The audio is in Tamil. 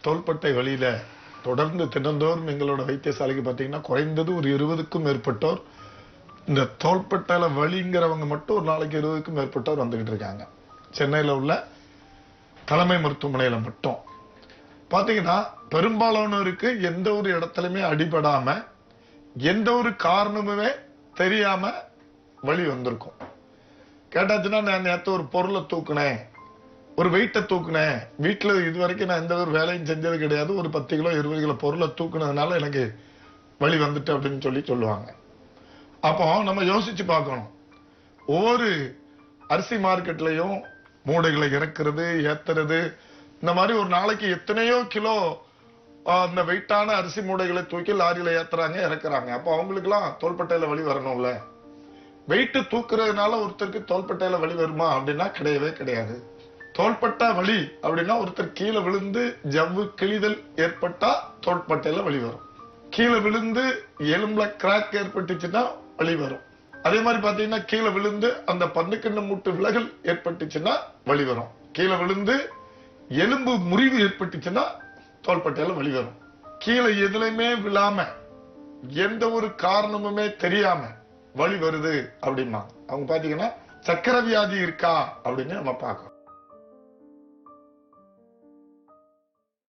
தோள்பட்டை வழியில் தொடர்ந்து தினந்தோறும் எங்களோட வைத்தியசாலைக்கு பார்த்தீங்கன்னா குறைந்தது ஒரு இருபதுக்கும் மேற்பட்டோர் இந்த தோள்பட்டையில் வழிங்கிறவங்க மட்டும் ஒரு நாளைக்கு இருபதுக்கும் மேற்பட்டோர் வந்துக்கிட்டு இருக்காங்க. சென்னையில் உள்ள தலைமை மருத்துவமனையில் மட்டும். பார்த்தீங்கன்னா பெரும்பாலானோருக்கு எந்த ஒரு இடத்துலையுமே அடிபடாமல் எந்த ஒரு காரணமுமே தெரியாமல் வழி வந்திருக்கும். கேட்டாச்சுன்னா நான் நேற்று ஒரு பொருளை தூக்குனேன். ஒரு வெயிட்டை தூக்குனேன். வீட்டில் இது வரைக்கும் நான் எந்த ஒரு வேலையும் செஞ்சது கிடையாது. ஒரு பத்து கிலோ இருபது கிலோ பொருளை தூக்குனதுனால எனக்கு வலி வந்துட்டு அப்படின்னு சொல்லி சொல்லுவாங்க. அப்போ நம்ம யோசிச்சு பார்க்கணும். ஒவ்வொரு அரிசி மார்க்கெட்லையும் மூடைகளை இறக்குறது ஏத்துறது. இந்த மாதிரி ஒரு நாளைக்கு எத்தனையோ கிலோ அந்த வெயிட்டான அரிசி மூடைகளை தூக்கி லாரியில ஏத்துறாங்க இறக்குறாங்க. அப்போ அவங்களுக்குலாம் தோள்பட்டையில வலி வரணும்ல. வெயிட்டு தூக்குறதுனால ஒருத்தருக்கு தோள்பட்டையில் வலி வருமா அப்படின்னா கிடையவே கிடையாது. தோள்பட்டா வலி அப்படின்னா ஒருத்தர் கீழே விழுந்து ஜவ்வு கிழிதல் ஏற்பட்டா தோள்பட்டையில வலி வரும். கீழே விழுந்து எலும்புல கிராக் ஏற்பட்டுச்சுன்னா வலி வரும். அதே மாதிரி பாத்தீங்கன்னா கீழே விழுந்து அந்த பந்துக்கண்ணு மூட்டு விலகல் ஏற்பட்டுச்சுன்னா வலி வரும். கீழே விழுந்து எலும்பு முறிவு ஏற்பட்டுச்சுன்னா தோள்பட்டையில வலி வரும். கீழே எதுலையுமே விழாம எந்த ஒரு காரணமுமே தெரியாம வலி வருது அப்படின்னா அவங்க பாத்தீங்கன்னா சக்கர வியாதி இருக்கா அப்படின்னு நம்ம பார்க்கறோம்